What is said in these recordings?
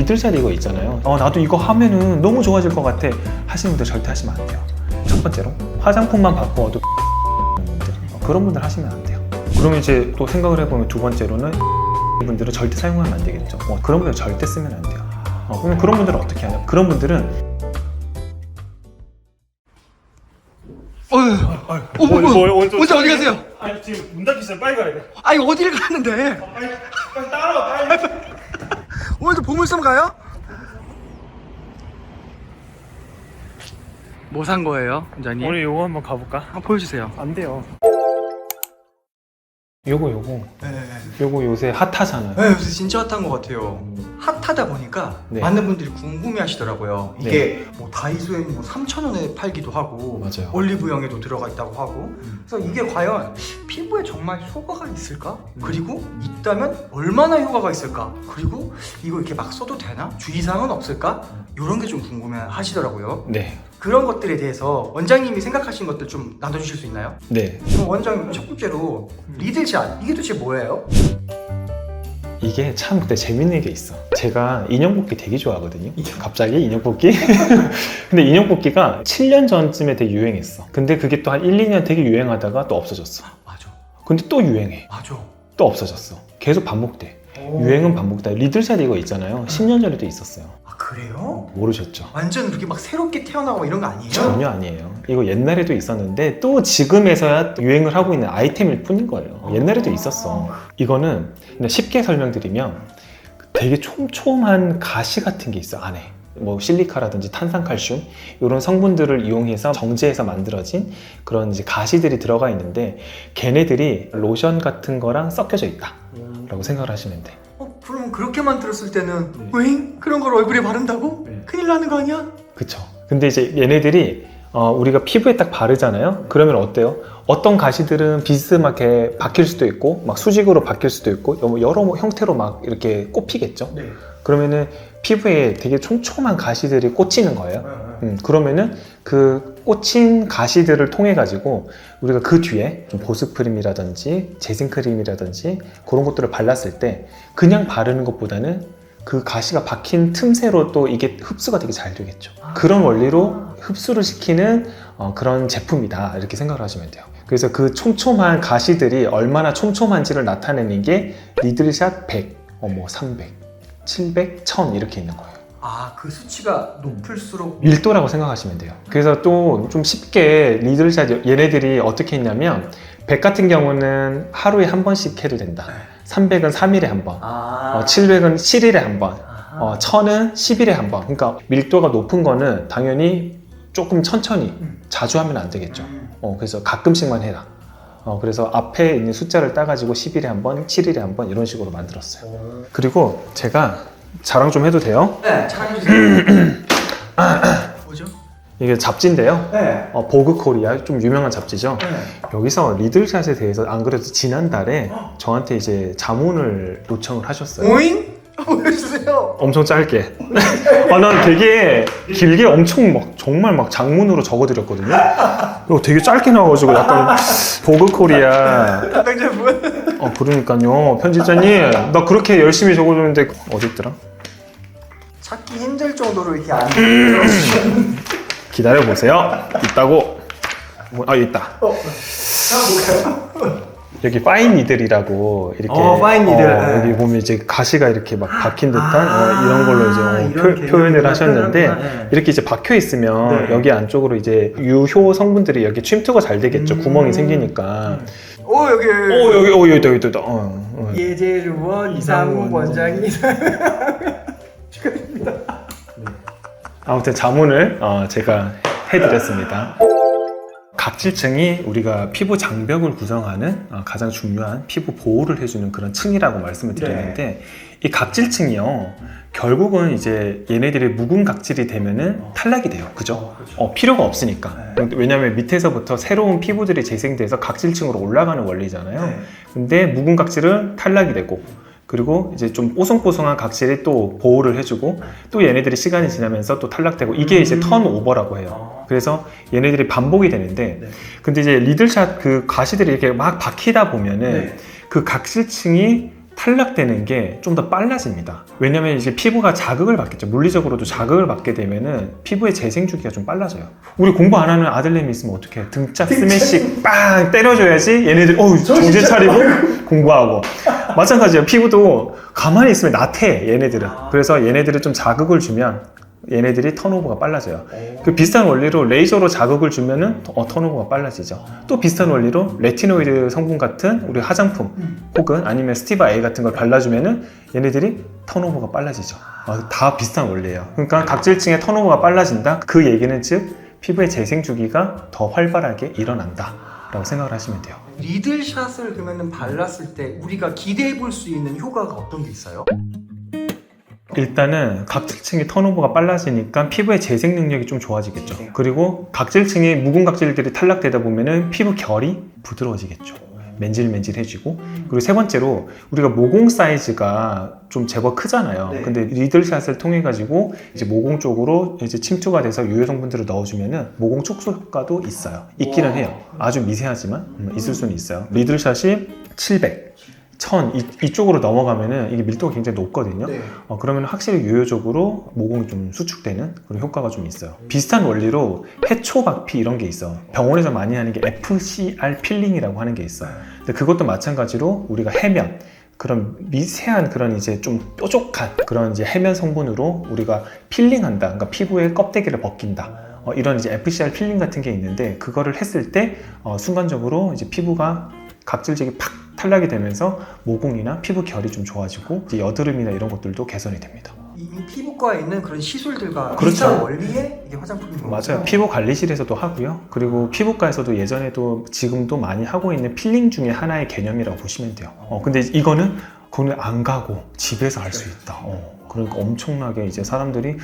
리들샷 이거 있잖아요. 어, 나도 이거 하면은 너무 좋아질 것 같아. 하시는 분들 절대 하시면 안 돼요. 첫 번째로 화장품만 어, 그런 분들 하시면 안 돼요. 그러면 이제 또 생각을 해보면 두 번째로는 분들은 절대 사용하면 안 되겠죠. 어, 그런 분들 절대 쓰면 안 돼요. 어, 그럼 그런 분들은 어떻게 하냐? 그런 분들은 어휴, 어, 뭐, 뭐, 뭐, 먼저 어디 가세요? 아니 지금 문 닫기 전에 빨리 가야 돼. 아니 어딜 가는데? 빨리, 빨리 따라와 빨리. 오늘도 보물섬 가요? 뭐 산 거예요, 원장님? 우리 요거 한번 가볼까? 한번 보여주세요. 안 돼요. 요거 요거 네, 요거 요새 핫하잖아요. 네, 요새 진짜 핫한 것 같아요. 핫하다 보니까 네. 많은 분들이 궁금해 하시더라고요. 이게 뭐 다이소에는 뭐 3천 원에 팔기도 하고, 맞아요. 올리브영에도 들어가 있다고 하고. 음. 그래서 이게 과연 피부에 정말 효과가 있을까? 그리고 있다면 얼마나 효과가 있을까? 그리고 이거 이렇게 막 써도 되나? 주의사항은 없을까? 이런 게 좀 궁금해 하시더라고요. 네, 그런 것들에 대해서 원장님이 생각하신 것들 좀 나눠주실 수 있나요? 네. 그럼 원장님 첫 번째로 리들샷 이게 도대체 뭐예요? 이게 참 근데 재밌는 게 있어. 제가 인형 뽑기 되게 좋아하거든요. 갑자기 인형 뽑기? 근데 인형 뽑기가 7년 전쯤에 되게 유행했어. 근데 그게 또 한 1, 2년 되게 유행하다가 또 없어졌어. 맞아 근데 또 유행해. 맞아 또 없어졌어. 계속 반복돼. 오. 유행은 반복돼. 리들샷 이거 있잖아요. 10년 전에도 있었어요. 아 그래요? 모르셨죠? 완전 그렇게 막 새롭게 태어나고 이런 거 아니에요? 전혀 아니에요. 이거 옛날에도 있었는데 또 지금에서야 유행을 하고 있는 아이템일 뿐인 거예요. 옛날에도 있었어. 이거는 그냥 쉽게 설명드리면 되게 촘촘한 가시 같은 게 있어 안에. 뭐 실리카라든지 탄산칼슘 이런 성분들을 이용해서 정제해서 만들어진 그런 이제 가시들이 들어가 있는데 걔네들이 로션 같은 거랑 섞여져 있다라고 생각을 하시면 돼. 어, 그럼 그렇게만 들었을 때는 네. 왜 그런 걸 얼굴에 바른다고? 네. 큰일 나는 거 아니야? 그쵸. 근데 이제 얘네들이 어, 우리가 피부에 딱 바르잖아요. 그러면 어때요? 어떤 가시들은 비스듬하게 박힐 수도 있고, 막 수직으로 박힐 수도 있고, 여러- 여러 뭐 형태로 막 이렇게 꼽히겠죠. 네. 그러면은 피부에 되게 촘촘한 가시들이 꽂히는 거예요. 음, 그러면은 그 꽂힌 가시들을 통해 가지고 우리가 그 뒤에 좀 보습 크림이라든지 재생 크림이라든지 그런 것들을 발랐을 때 그냥 바르는 것보다는 그 가시가 박힌 틈새로 또 이게 흡수가 되게 잘 되겠죠. 그런 원리로 흡수를 시키는 어, 그런 제품이다 이렇게 생각을 하시면 돼요. 그래서 그 촘촘한 가시들이 얼마나 촘촘한지를 나타내는 게 리들샷 100, 어뭐 300, 700, 1000 이렇게 있는 거예요. 아 그 수치가 높을수록 밀도라고 생각하시면 돼요. 그래서 또 좀 쉽게 리들샷 얘네들이 어떻게 했냐면 100 같은 경우는 하루에 한 번씩 해도 된다. 300은 3일에 한 번. 아 어, 700은 7일에 한 번. 아하. 어, 1000은 10일에 한 번. 그러니까 밀도가 높은 거는 당연히 조금 천천히 음. 자주 하면 안 되겠죠. 음. 어, 그래서 가끔씩만 해라. 어, 그래서 앞에 있는 숫자를 따가지고 10일에 한 번, 7일에 한 번 이런 식으로 만들었어요. 오. 그리고 제가 자랑 좀 해도 돼요? 네 자랑해주세요 뭐죠? 이게 잡지인데요. 네. 어, 보그 코리아 좀 유명한 잡지죠. 네. 여기서 리들샷에 대해서 안 그래도 지난달에 저한테 이제 자문을 요청을 하셨어요. 오잉? 보여주세요 엄청 짧게. 아, 난 되게 길게 엄청 막 정말 막 장문으로 적어드렸거든요. 이거 되게 짧게 나와가지고 약간 보그 코리아. 담당자분 어 그러니까요 편집자님 나 그렇게 열심히 적어줬는데 어디 있더라? 찾기 힘들 정도로 이렇게 안 기다려 보세요. 있다고. 뭐, 아 있다. 어? 여기 파인 니들이라고 이렇게 어, 파인 니들. 어, 네. 여기 보면 이제 가시가 이렇게 막 박힌 듯한 아, 어, 이런 걸로 이제 어, 이런 표, 표현을 하셨는데 표현하구나. 네. 이렇게 이제 박혀 있으면 네. 여기 안쪽으로 이제 유효 성분들이 여기 침투가 잘 되겠죠 음. 구멍이 생기니까 오 여기 오 여기. 오 여기 있다 여기 있다 어, 어. 예재루원 이상우 원장이 축하드립니다. 아무튼 자문을 어, 제가 해드렸습니다. 각질층이 우리가 피부 장벽을 구성하는 어, 가장 중요한 피부 보호를 해주는 그런 층이라고 말씀을 드렸는데 이 각질층이요 결국은 이제 얘네들이 묵은 각질이 되면은 탈락이 돼요. 그죠? 어, 필요가 없으니까. 왜냐하면 밑에서부터 새로운 피부들이 재생돼서 각질층으로 올라가는 원리잖아요. 네. 근데 묵은 각질은 탈락이 되고 그리고 이제 좀 뽀송뽀송한 각질이 또 보호를 해주고 또 얘네들이 시간이 지나면서 또 탈락되고 이게 이제 음. 턴오버라고 해요. 그래서 얘네들이 반복이 되는데 네. 근데 이제 리들샷 그 가시들이 이렇게 막 박히다 보면은 네. 그 각질층이 탈락되는 게 좀 더 빨라집니다. 왜냐면 이제 피부가 자극을 받겠죠. 물리적으로도 자극을 받게 되면은 피부의 재생 주기가 좀 빨라져요. 우리 공부 안 하는 아들내미 있으면 어떻게 해? 등짝 스매시 빵 때려줘야지 얘네들 어우 정신 차리고 공부하고 마찬가지예요. 피부도 가만히 있으면 나태 얘네들은. 그래서 얘네들을 좀 자극을 주면 얘네들이 턴오버가 빨라져요. 그 비슷한 원리로 레이저로 자극을 주면은 어, 턴오버가 빨라지죠. 또 비슷한 원리로 레티노이드 성분 같은 우리 화장품 혹은 아니면 스티바 A 같은 걸 발라주면은 얘네들이 턴오버가 빨라지죠. 아, 다 비슷한 원리예요. 그러니까 각질층의 턴오버가 빨라진다. 그 얘기는 즉 피부의 재생 주기가 더 활발하게 일어난다 라고 생각을 하시면 돼요. 리들샷을 그러면 발랐을 때 우리가 기대해 볼 수 있는 효과가 어떤 게 있어요? 일단은 각질층의 턴오버가 빨라지니까 피부의 재생 능력이 좀 좋아지겠죠. 그리고 각질층의 묵은 각질들이 탈락되다 보면은 피부 결이 부드러워지겠죠. 맨질맨질해지고 그리고 세 번째로 우리가 모공 사이즈가 좀 제법 크잖아요. 네. 근데 리들샷을 통해 가지고 이제 모공 쪽으로 이제 침투가 돼서 유효 성분들을 넣어주면은 모공 촉수 효과도 있어요. 있기는 와. 해요. 아주 미세하지만 음, 있을 수는 있어요. 리들샷이 700, 1000 이, 이쪽으로 넘어가면은 이게 밀도가 굉장히 높거든요. 네. 어, 그러면 확실히 유효적으로 모공이 좀 수축되는 그런 효과가 좀 있어요. 비슷한 원리로 해초박피 이런 게 있어. 병원에서 많이 하는 게 FCR 필링이라고 하는 게 있어요. 근데 그것도 마찬가지로 우리가 해면 그런 미세한 그런 이제 좀 뾰족한 그런 이제 해면 성분으로 우리가 필링한다. 그러니까 피부의 껍데기를 벗긴다. 어, 이런 이제 FCR 필링 같은 게 있는데 그거를 했을 때 어, 순간적으로 이제 피부가 각질적이 팍 탈락이 되면서 모공이나 피부 결이 좀 좋아지고 여드름이나 이런 것들도 개선이 됩니다. 이 피부과에 있는 그런 시술들과 그렇죠. 비슷한 원리의 이게 화장품인 거죠? 맞아요. 피부 관리실에서도 하고요. 그리고 피부과에서도 예전에도 지금도 많이 하고 있는 필링 중에 하나의 개념이라고 보시면 돼요. 어, 근데 이거는 거기 안 가고 집에서 할 수 있다. 어, 그러니까 엄청나게 이제 사람들이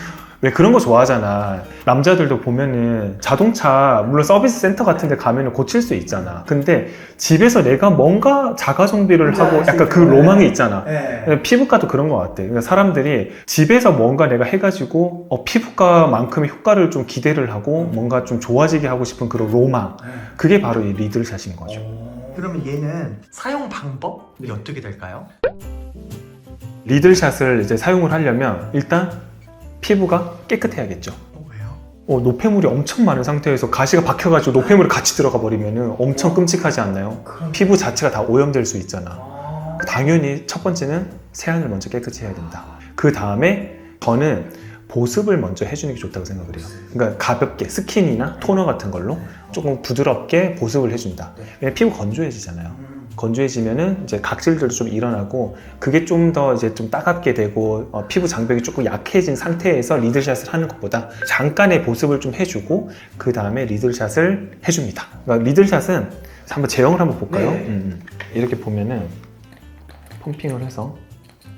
왜 그런 거 좋아하잖아. 남자들도 보면은 자동차 물론 서비스 센터 같은 데 가면은 고칠 수 있잖아. 근데 집에서 내가 뭔가 자가 정비를 하고 약간 그 로망이 있잖아. 네. 피부과도 그런 것 같아. 그러니까 사람들이 집에서 뭔가 내가 해가지고 어, 피부과만큼의 효과를 좀 기대를 하고 뭔가 좀 좋아지게 하고 싶은 그런 로망. 그게 바로 이 리들샷인 거죠. 그러면 얘는 사용 방법이 어떻게 될까요? 리들샷을 이제 사용을 하려면 일단 피부가 깨끗해야겠죠. 어, 왜요? 어, 노폐물이 엄청 많은 상태에서 가시가 박혀가지고 노폐물이 같이 들어가 버리면 엄청 끔찍하지 않나요? 그럼 피부 자체가 다 오염될 수 있잖아. 아... 당연히 첫 번째는 세안을 먼저 깨끗이 해야 된다. 그 다음에 저는 보습을 먼저 해주는 게 좋다고 생각을 해요. 그러니까 가볍게 스킨이나 토너 같은 걸로 조금 부드럽게 보습을 해준다. 왜냐면 피부 건조해지잖아요. 음. 건조해지면은 이제 각질들도 좀 일어나고 그게 좀 더 이제 좀 따갑게 되고 어, 피부 장벽이 조금 약해진 상태에서 리들샷을 하는 것보다 잠깐의 보습을 좀 해주고 그 다음에 리들샷을 해줍니다. 그러니까 리들샷은 한번 제형을 한번 볼까요? 네. 음, 음. 이렇게 보면은 펌핑을 해서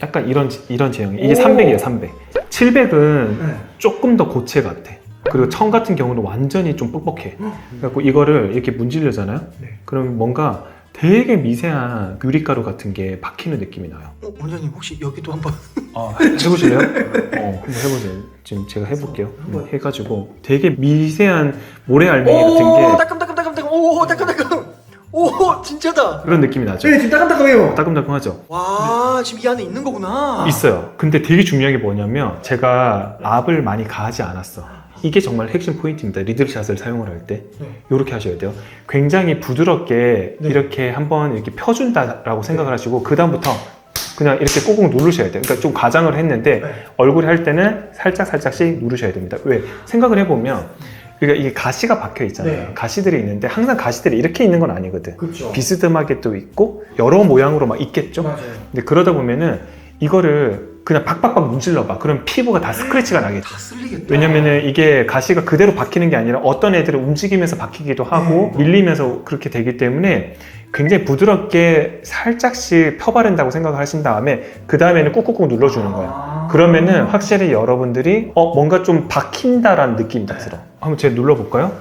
약간 이런 이런 제형이 이게 오. 300이에요, 300. 700은 네. 조금 더 고체 같아. 그리고 청 같은 경우는 완전히 좀 뻑뻑해. 그래갖고 이거를 이렇게 문지르잖아요. 네. 그러면 뭔가 되게 미세한 유리가루 같은 게 박히는 느낌이 나요. 어, 원장님 혹시 여기도 한번 아, 해보실래요? 어, 한번 해보세요. 지금 제가 해볼게요. 한번. 해가지고 되게 미세한 모래 알맹이 같은 오 게 따끔따끔따끔따끔 오 따끔따끔 오 진짜다 그런 느낌이 나죠. 네 지금 따끔따끔해요 따끔따끔하죠. 와 지금 이 안에 있는 거구나 있어요. 근데 되게 중요한 게 뭐냐면 제가 압을 많이 가하지 않았어. 이게 정말 핵심 포인트입니다. 리들샷을 사용을 할 때 네. 이렇게 하셔야 돼요. 굉장히 부드럽게 네. 이렇게 한번 이렇게 펴준다라고 생각을 하시고 그 다음부터 그냥 이렇게 꾹꾹 누르셔야 돼요. 그러니까 좀 과장을 했는데 네. 얼굴에 할 때는 살짝 살짝씩 누르셔야 됩니다. 왜? 생각을 해보면 그러니까 이게 가시가 박혀 있잖아요. 네. 가시들이 있는데 항상 가시들이 이렇게 있는 건 아니거든. 그렇죠 비스듬하게 또 있고 여러 모양으로 막 있겠죠. 맞아요 근데 그러다 보면은 이거를 그냥 박박박 문질러 봐. 그럼 피부가 다 스크래치가 나겠죠. 다 쓸리겠다 왜냐면은 이게 가시가 그대로 박히는 게 아니라 어떤 애들은 움직이면서 박히기도 하고 네. 밀리면서 그렇게 되기 때문에 굉장히 부드럽게 살짝씩 펴바른다고 생각을 하신 다음에 그 다음에는 꾹꾹꾹 눌러주는 거예요. 아. 그러면은 확실히 여러분들이 어 뭔가 좀 박힌다라는 느낌이 딱 들어. 한번 제가 눌러볼까요?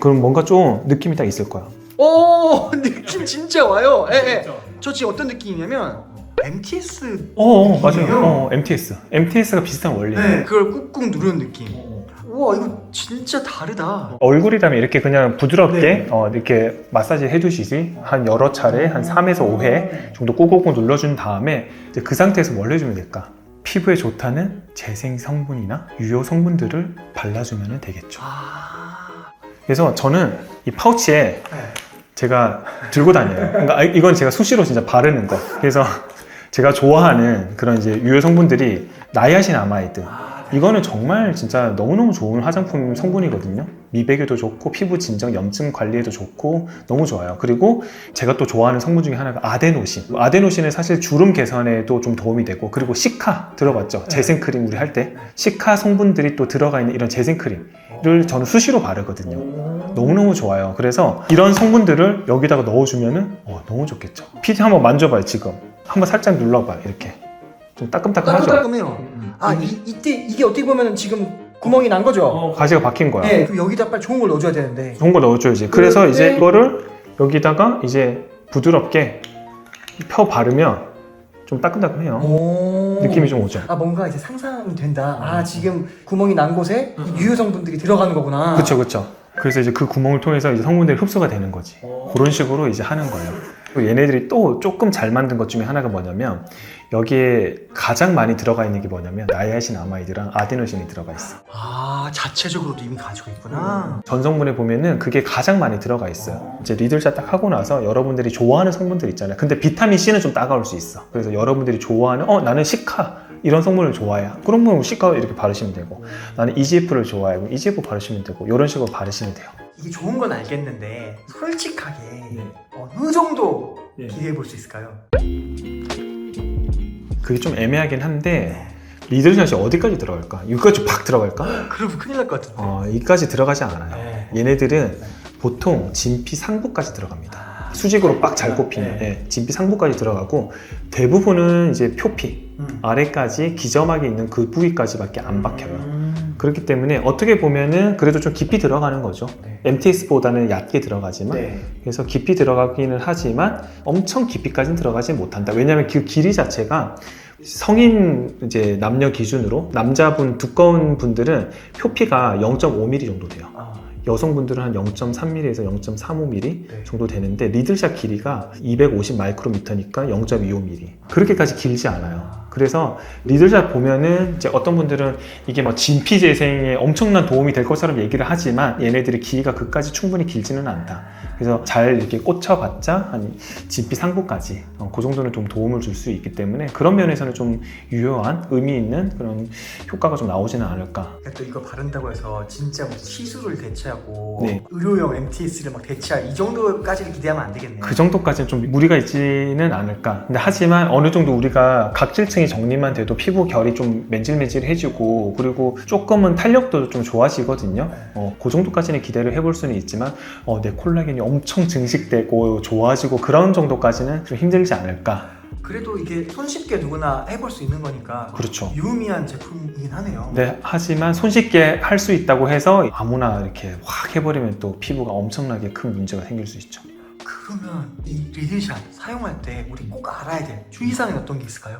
그럼 뭔가 좀 느낌이 딱 있을 거야. 오 느낌 진짜 와요 예, 예. 저 지금 어떤 느낌이냐면 MTS 어, 어 맞아요. 느낌이에요? 어, MTS. MTS가 비슷한 원리예요. 네 그걸 꾹꾹 누르는 느낌 어. 우와 이거 진짜 다르다. 얼굴이라면 이렇게 그냥 부드럽게 어, 이렇게 마사지 해주시지 한 여러 차례 한 3에서 5회 정도 꾹꾹꾹 눌러준 다음에 이제 그 상태에서 뭘 해주면 될까? 피부에 좋다는 재생 성분이나 유효 성분들을 발라주면 되겠죠. 아. 그래서 저는 이 파우치에 네. 제가 들고 다녀요. 그러니까 아, 이건 제가 수시로 진짜 바르는 거. 그래서 제가 좋아하는 그런 이제 유효 성분들이 나이아신 아마이드. 아, 네. 이거는 정말 진짜 너무너무 좋은 화장품 성분이거든요. 미백에도 좋고 피부 진정 염증 관리에도 좋고 너무 좋아요. 그리고 제가 또 좋아하는 성분 중에 하나가 아데노신. 아데노신은 사실 주름 개선에도 좀 도움이 되고 그리고 시카 들어봤죠? 재생 크림 우리 할 때 시카 성분들이 또 들어가 있는 이런 재생 크림을 저는 수시로 바르거든요. 너무너무 좋아요. 그래서 이런 성분들을 여기다가 넣어주면은 어, 너무 좋겠죠. 피디 한번 만져봐요, 지금. 한번 살짝 눌러봐, 이렇게. 좀 따끔따끔하죠? 따끔따끔해요. 아 이, 이때 이게 어떻게 보면 지금 구멍이 난 거죠? 어, 가시가 박힌 거야. 네. 그럼 여기다 빨리 좋은 걸 넣어줘야 되는데. 좋은 거 넣어줘야지. 그래서 이제 때- 이거를 여기다가 이제 부드럽게 펴 바르면 좀 따끈따끈해요. 오. 느낌이 좀 오죠. 아 뭔가 이제 상상이 된다. 아 지금 구멍이 난 곳에 이 유효 성분들이 들어가는 거구나. 그쵸, 그쵸. 그래서 이제 그 구멍을 통해서 이제 성분들이 흡수가 되는 거지. 그런 식으로 이제 하는 거예요. 그리고 얘네들이 또 조금 잘 만든 것 중에 하나가 뭐냐면 여기에 가장 많이 들어가 있는 게 뭐냐면 나이아신 아마이드랑 아데노신이 들어가 있어. 아 자체적으로도 이미 가지고 있구나. 전성분에 보면은 그게 가장 많이 들어가 있어요. 이제 리들샷 딱 하고 나서 여러분들이 좋아하는 성분들 있잖아요. 근데 비타민 C는 좀 따가울 수 있어. 그래서 여러분들이 좋아하는 어 나는 시카 이런 성분을 좋아해. 그러면 시카 이렇게 바르시면 되고 나는 EGF를 좋아해. 그럼 EGF 바르시면 되고 이런 식으로 바르시면 돼요. 이게 좋은 건 알겠는데 솔직하게 네. 어느 정도 네. 기대해 볼 수 있을까요? 그게 좀 애매하긴 한데 리들샷이 어디까지 들어갈까? 여기까지 팍 들어갈까? 그러면 큰일 날 것 같은데. 어, 여기까지 들어가지 않아요. 네. 얘네들은 보통 진피 상부까지 들어갑니다. 수직으로 빡 잘 꼽히는 네. 예, 진피 상부까지 들어가고 대부분은 이제 표피 음. 아래까지 기점하게 있는 그 부위까지밖에 안 박혀요. 음. 그렇기 때문에 어떻게 보면은 그래도 좀 깊이 들어가는 거죠. 네. MTS보다는 얕게 들어가지만 네. 그래서 깊이 들어가기는 하지만 엄청 깊이까지는 들어가지 못한다. 왜냐하면 그 길이 자체가 성인 이제 남녀 기준으로 남자분 두꺼운 분들은 표피가 0.5mm 정도 돼요. 아, 여성분들은 한 0.3mm에서 0.35mm 네. 정도 되는데 리들샷 길이가 250 마이크로미터니까 0.25mm 그렇게까지 길지 않아요. 그래서 리들샷 보면은 이제 어떤 분들은 이게 뭐 진피 재생에 엄청난 도움이 될 것처럼 얘기를 하지만 얘네들이 길이가 그까지 충분히 길지는 않다. 그래서 잘 이렇게 꽂혀봤자 한 진피 상부까지 어, 그 정도는 좀 도움을 줄 수 있기 때문에 그런 면에서는 좀 유효한 의미 있는 그런 효과가 좀 나오지는 않을까. 또 이거 바른다고 해서 진짜 뭐 시술을 대체하고 네. 의료용 MTS를 막 대체할 이 정도까지는 기대하면 안 되겠네요. 그 정도까지는 좀 무리가 있지는 않을까. 근데 하지만 어느 정도 우리가 각질층 이 정리만 돼도 피부 결이 좀 맨질맨질해지고 그리고 조금은 탄력도 좀 좋아지거든요. 어, 그 정도까지는 기대를 해볼 수는 있지만 어, 내 콜라겐이 엄청 증식되고 좋아지고 그런 정도까지는 좀 힘들지 않을까. 그래도 이게 손쉽게 누구나 해볼 수 있는 거니까 그렇죠. 유의미한 제품이긴 하네요. 네, 하지만 손쉽게 할 수 있다고 해서 아무나 이렇게 확 해버리면 또 피부가 엄청나게 큰 문제가 생길 수 있죠. 그러면 이 리들샷 사용할 때 우리 꼭 알아야 될 주의사항이 어떤 게 있을까요?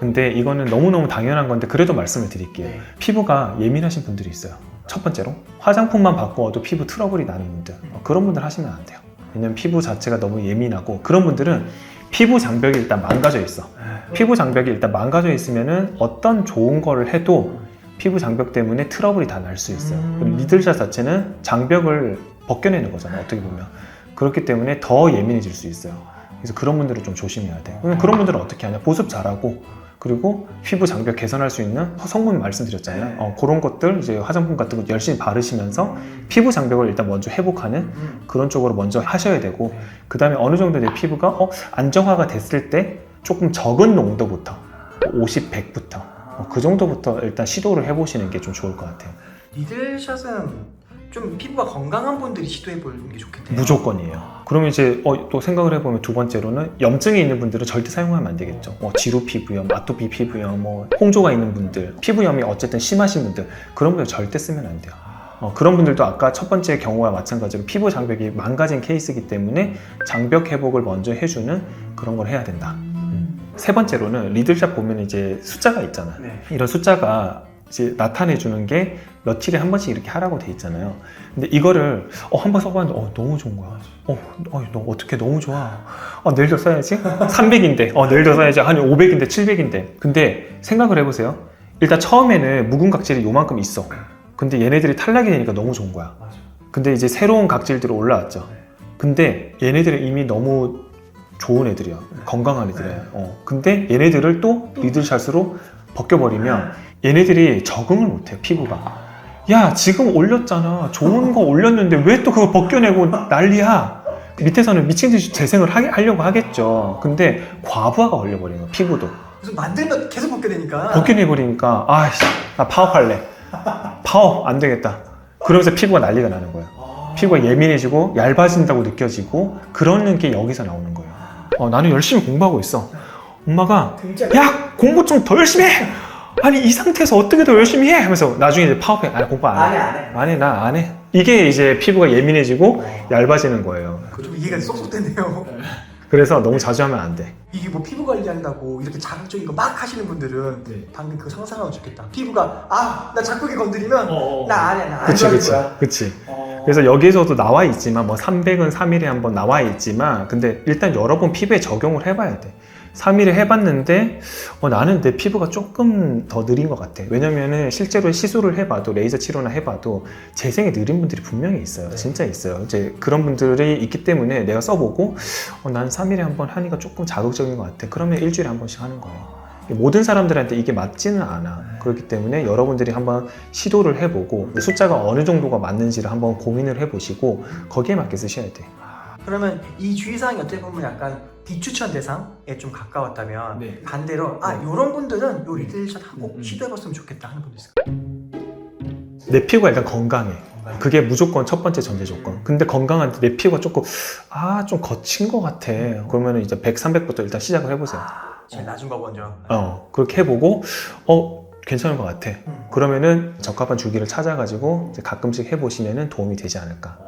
근데 이거는 너무너무 당연한 건데 그래도 말씀을 드릴게요. 네. 피부가 예민하신 분들이 있어요. 첫 번째로 화장품만 바꿔도 피부 트러블이 나는 분들 어, 그런 분들 하시면 안 돼요. 왜냐면 피부 자체가 너무 예민하고 그런 분들은 피부 장벽이 일단 망가져 있어. 피부 장벽이 일단 망가져 있으면은 어떤 좋은 거를 해도 피부 장벽 때문에 트러블이 다 날 수 있어요. 음. 리들샷 자체는 장벽을 벗겨내는 거잖아요. 어떻게 보면 그렇기 때문에 더 예민해질 수 있어요. 그래서 그런 분들은 좀 조심해야 돼. 그럼 그런 분들은 어떻게 하냐? 보습 잘하고 그리고 피부 장벽 개선할 수 있는 성분 말씀드렸잖아요. 어, 그런 것들 이제 화장품 같은 거 열심히 바르시면서 피부 장벽을 일단 먼저 회복하는 음. 그런 쪽으로 먼저 하셔야 되고 네. 그 다음에 어느 정도 내 피부가 어, 안정화가 됐을 때 조금 적은 농도부터 50, 100부터 어, 그 정도부터 일단 시도를 해보시는 게 좀 좋을 것 같아요. 리들샷은 좀 피부가 건강한 분들이 시도해 보는 게 좋겠네요. 무조건이에요. 그러면 이제 어, 또 생각을 해보면 두 번째로는 염증이 있는 분들은 절대 사용하면 안 되겠죠. 뭐 지루 피부염, 아토피 피부염, 뭐 홍조가 있는 분들, 피부염이 어쨌든 심하신 분들 그런 분들 절대 쓰면 안 돼요. 어, 그런 분들도 아까 첫 번째 경우와 마찬가지로 피부 장벽이 망가진 케이스이기 때문에 장벽 회복을 먼저 해주는 그런 걸 해야 된다. 세 번째로는 리들샷 보면 이제 숫자가 있잖아. 네. 이런 숫자가 이제 나타내 주는 게 며칠에 한 번씩 이렇게 하라고 돼 있잖아요. 근데 이거를 어, 한 번 써봤는데 어, 너무 좋은 거야. 어, 어, 너 어떻게 너무 좋아. 어, 내일도 써야지. 300인데, 어, 내일도 써야지. 한 500인데, 700인데. 근데 생각을 해보세요. 일단 처음에는 묵은 각질이 요만큼 있어. 근데 얘네들이 탈락이 되니까 너무 좋은 거야. 근데 이제 새로운 각질들이 올라왔죠. 근데 얘네들은 이미 너무 좋은 애들이야. 건강한 애들이야. 어. 근데 얘네들을 또 리들샷으로 벗겨버리면 얘네들이 적응을 못해요, 피부가. 야, 지금 올렸잖아. 좋은 거 올렸는데 왜 또 그거 벗겨내고 난리야? 밑에서는 미친 듯이 재생을 하, 하려고 하겠죠. 근데 과부하가 걸려버리는 거야, 피부도. 무슨 만들면 계속 벗게 되니까. 벗겨내버리니까, 아이씨, 나 파업할래. 파업, 안 되겠다. 그러면서 피부가 난리가 나는 거예요. 아. 피부가 예민해지고 얇아진다고 느껴지고 그러는 게 여기서 나오는 거예요. 어, 나는 열심히 공부하고 있어. 엄마가. 야 공부 좀 더 열심히 해. 아니 이 상태에서 어떻게 더 열심히 해? 하면서 나중에 이제 파업해. 아 공부 안 해. 안 해, 안 해. 안 해. 나 안 해. 이게 이제 피부가 예민해지고 얇아지는 거예요. 그좀 이해가 쏙쏙 되네요. 그래서 너무 자주 하면 안 돼. 이게 뭐 피부 관리한다고 이렇게 자극적인 거 막 하시는 분들은 네. 방금 그 상상하면 좋겠다. 피부가 아 나 자꾸게 건드리면 어, 나 안 해, 나 안 그치 좋아할 그치 거야. 그치. 어. 그래서 여기에서도 나와 있지만 뭐 300은 3일에 한 번 나와 있지만 근데 일단 여러 번 피부에 적용을 해봐야 돼. 3일에 해봤는데 어, 나는 내 피부가 조금 더 느린 것 같아. 왜냐면은 실제로 시술을 해봐도 레이저 치료나 해봐도 재생이 느린 분들이 분명히 있어요. 네. 진짜 있어요. 이제 그런 분들이 있기 때문에 내가 써보고 어, 난 3일에 한 번 하니까 조금 자극적인 것 같아. 그러면 일주일에 한 번씩 하는 거예요. 모든 사람들한테 이게 맞지는 않아. 그렇기 때문에 여러분들이 한번 시도를 해보고 숫자가 어느 정도가 맞는지를 한번 고민을 해보시고 거기에 맞게 쓰셔야 돼. 그러면 이 주의사항이 어떻게 보면 약간 비추천 대상에 좀 가까웠다면 네. 반대로 아 네. 이런 분들은 요 리틀샷 꼭 음, 음. 시도해봤으면 좋겠다 하는 분도 있을까요? 내 피부가 일단 건강해. 그게 무조건 첫 번째 전제 조건. 근데 건강한데 내 피부가 조금 아 좀 거친 것 같아. 그러면 이제 100, 300부터 일단 시작을 해보세요. 아, 제일 낮은 거 먼저. 어 그렇게 해보고 어 괜찮은 것 같아. 음. 그러면은 적합한 주기를 찾아가지고 가끔씩 해보시면은 도움이 되지 않을까.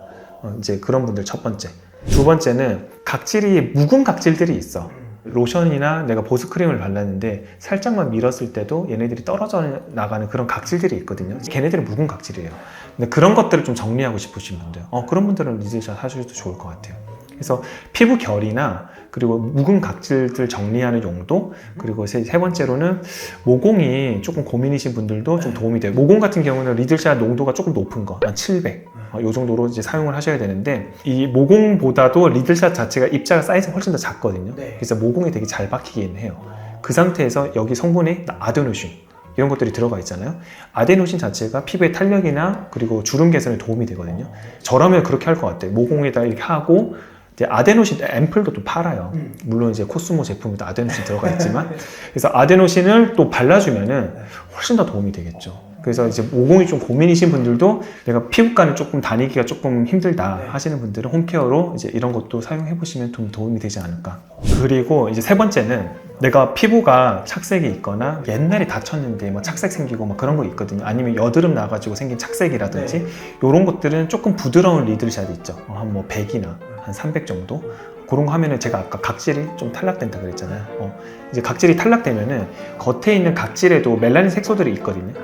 어, 이제 그런 분들 첫 번째. 두 번째는 각질이 묵은 각질들이 있어. 음. 로션이나 내가 보습 크림을 발랐는데 살짝만 밀었을 때도 얘네들이 떨어져 나가는 그런 각질들이 있거든요. 걔네들은 묵은 각질이에요. 근데 그런 것들을 좀 정리하고 싶으신 분들, 어, 그런 분들은 리들샷 하셔도 좋을 것 같아요. 그래서 피부 결이나 그리고 묵은 각질들 정리하는 용도 그리고 세, 세 번째로는 모공이 조금 고민이신 분들도 좀 도움이 돼요. 모공 같은 경우는 리들샷 농도가 조금 높은 거, 한 700. 어, 이 정도로 이제 사용을 하셔야 되는데 이 모공보다도 리들샷 자체가 입자가 사이즈가 훨씬 더 작거든요. 네. 그래서 모공이 되게 잘 박히긴 해요. 그 상태에서 여기 성분에 아데노신 이런 것들이 들어가 있잖아요. 아데노신 자체가 피부의 탄력이나 그리고 주름 개선에 도움이 되거든요. 저라면 그렇게 할 것 같아요. 모공에다 이렇게 하고 이제 아데노신 앰플도 또 팔아요. 음. 물론 이제 코스모 제품에도 아데노신 들어가 있지만 그래서 아데노신을 또 발라주면은 훨씬 더 도움이 되겠죠. 그래서 이제 모공이 좀 고민이신 분들도 내가 피부과는 조금 다니기가 조금 힘들다 네. 하시는 분들은 홈케어로 이제 이런 것도 사용해 보시면 좀 도움이 되지 않을까. 그리고 이제 세 번째는 내가 피부가 착색이 있거나 옛날에 다쳤는데 뭐 착색 생기고 막 그런 거 있거든요. 아니면 여드름 나가지고 생긴 착색이라든지 네. 이런 것들은 조금 부드러운 리들샷 있죠. 한뭐 100이나 한 300 정도. 그런 거 하면은 제가 아까 각질이 좀 탈락된다 그랬잖아요. 어, 이제 각질이 탈락되면은 겉에 있는 각질에도 멜라닌 색소들이 있거든요.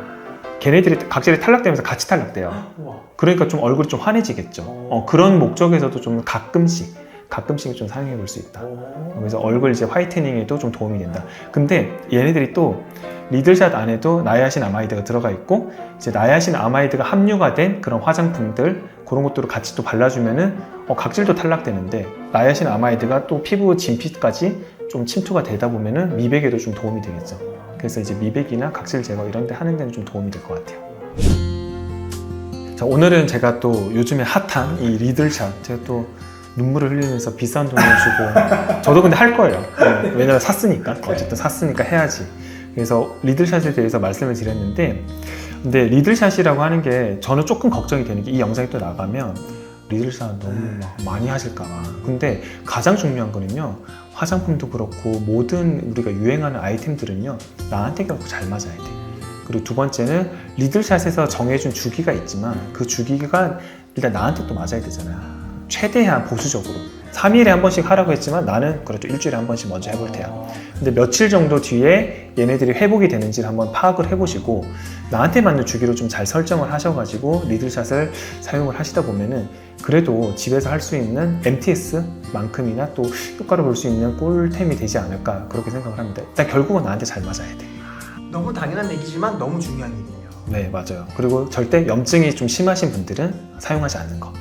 걔네들이 각질이 탈락되면서 같이 탈락돼요. 그러니까 좀 얼굴이 좀 환해지겠죠. 어, 그런 목적에서도 좀 가끔씩, 가끔씩 좀 사용해 볼 수 있다. 그래서 얼굴 이제 화이트닝에도 좀 도움이 된다. 근데 얘네들이 또 리들샷 안에도 나이아신 아마이드가 들어가 있고 이제 나이아신 아마이드가 함유가 된 그런 화장품들 그런 것들을 같이 또 발라주면은 어, 각질도 탈락되는데 나이아신 아마이드가 또 피부 진피까지 좀 침투가 되다 보면은 미백에도 좀 도움이 되겠죠. 그래서 이제 미백이나 각질 제거 이런 데 하는 데는 좀 도움이 될 것 같아요. 자, 오늘은 제가 또 요즘에 핫한 이 리들샷 제가 또 눈물을 흘리면서 비싼 돈을 주고 저도 근데 할 거예요. 네, 왜냐면 샀으니까 어쨌든 샀으니까 해야지. 그래서 리들샷에 대해서 말씀을 드렸는데 근데 리들샷이라고 하는 게 저는 조금 걱정이 되는 게 이 영상이 또 나가면 리들샷 너무 막 많이 하실까봐. 근데 가장 중요한 거는요. 화장품도 그렇고 모든 우리가 유행하는 아이템들은요. 나한테 결국 잘 맞아야 돼. 그리고 두 번째는 리들샷에서 정해준 주기가 있지만 그 주기가 일단 나한테 또 맞아야 되잖아요. 최대한 보수적으로 3일에 한 번씩 하라고 했지만 나는 그래도 일주일에 한 번씩 먼저 해볼 테야. 근데 며칠 정도 뒤에 얘네들이 회복이 되는지를 한번 파악을 해보시고 나한테 맞는 주기로 좀 잘 설정을 하셔가지고 리들샷을 사용을 하시다 보면은 그래도 집에서 할 수 있는 MTS만큼이나 또 효과를 볼 수 있는 꿀템이 되지 않을까 그렇게 생각을 합니다. 일단 결국은 나한테 잘 맞아야 돼. 너무 당연한 얘기지만 너무 중요한 얘기예요. 네, 맞아요. 그리고 절대 염증이 좀 심하신 분들은 사용하지 않는 거.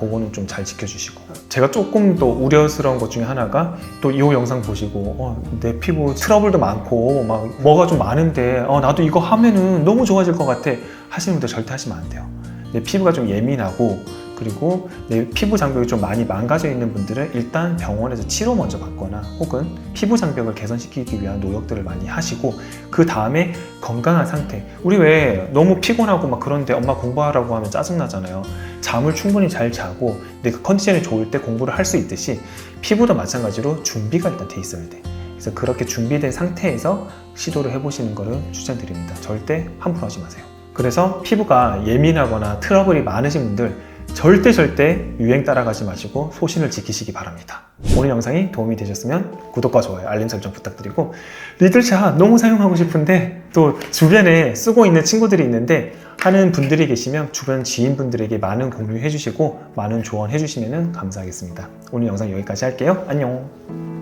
어, 그거는 좀 잘 지켜주시고. 제가 조금 더 우려스러운 것 중에 하나가 또 이 영상 보시고 어, 내 피부 트러블도 많고 막 뭐가 좀 많은데 어, 나도 이거 하면은 너무 좋아질 것 같아 하시는 분들 절대 하시면 안 돼요. 내 피부가 좀 예민하고 그리고 내 피부 장벽이 좀 많이 망가져 있는 분들은 일단 병원에서 치료 먼저 받거나 혹은 피부 장벽을 개선시키기 위한 노력들을 많이 하시고 그 다음에 건강한 상태. 우리 왜 너무 피곤하고 막 그런데 엄마 공부하라고 하면 짜증나잖아요. 잠을 충분히 잘 자고 내가 컨디션이 좋을 때 공부를 할 수 있듯이 피부도 마찬가지로 준비가 일단 돼 있어야 돼. 그래서 그렇게 준비된 상태에서 시도를 해보시는 것을 추천드립니다. 절대 함부로 하지 마세요. 그래서 피부가 예민하거나 트러블이 많으신 분들 절대 절대 유행 따라가지 마시고 소신을 지키시기 바랍니다. 오늘 영상이 도움이 되셨으면 구독과 좋아요, 알림 설정 부탁드리고 리들샷 너무 사용하고 싶은데 또 주변에 쓰고 있는 친구들이 있는데 하는 분들이 계시면 주변 지인분들에게 많은 공유해 주시고 많은 조언해 주시면 감사하겠습니다. 오늘 영상 여기까지 할게요. 안녕.